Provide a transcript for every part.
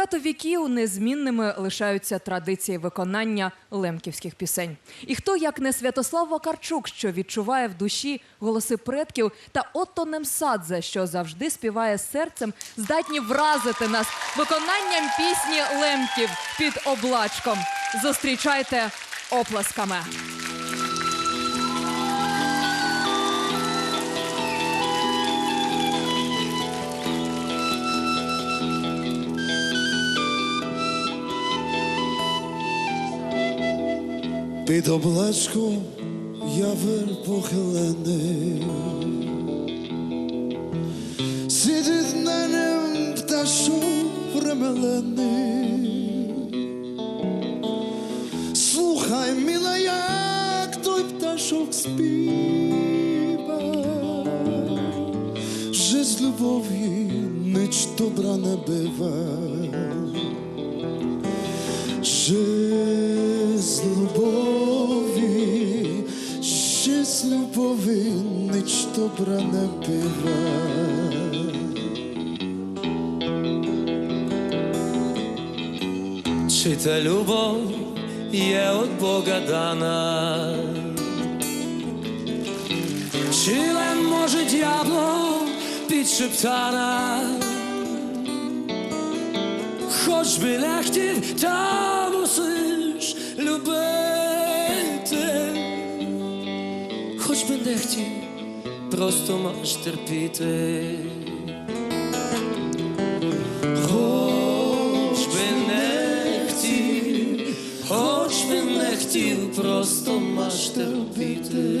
багато віків незмінними лишаються традиції виконання лемківських пісень. І хто, як не Святослав Вакарчук, що відчуває в душі голоси предків, та Отто Немсадзе, що завжди співає серцем, здатні вразити нас виконанням пісні лемків під облачком. Зустрічайте оплесками. Під облачком явер похилений, сидить на нем пташок премелений. Слухай, мила, як той пташок співа, że z lubowi nicz dobra nie bywa. Że lubowi nicz dobra nie. Чи та любов є от Бога дана? Чи лем може дьяволом підшептана? Хоч би не хотів, та мусиш любити. Просто маєш терпіти. Хоч би не хотів, хоч би не хотів, просто маш терпіти.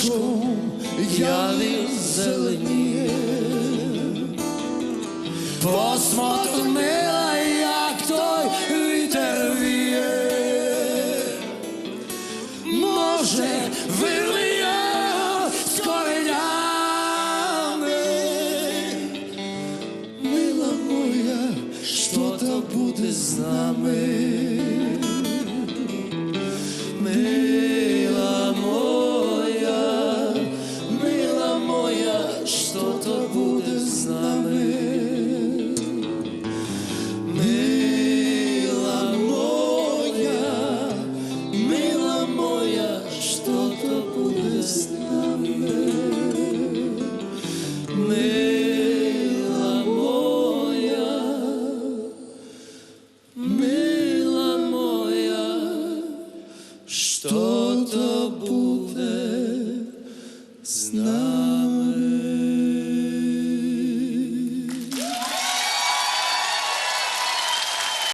облачком Яви зеленіє, посмотр мила, як той вітер віє. Може, вирви його з коренями. Мила моя, що то буде з нами?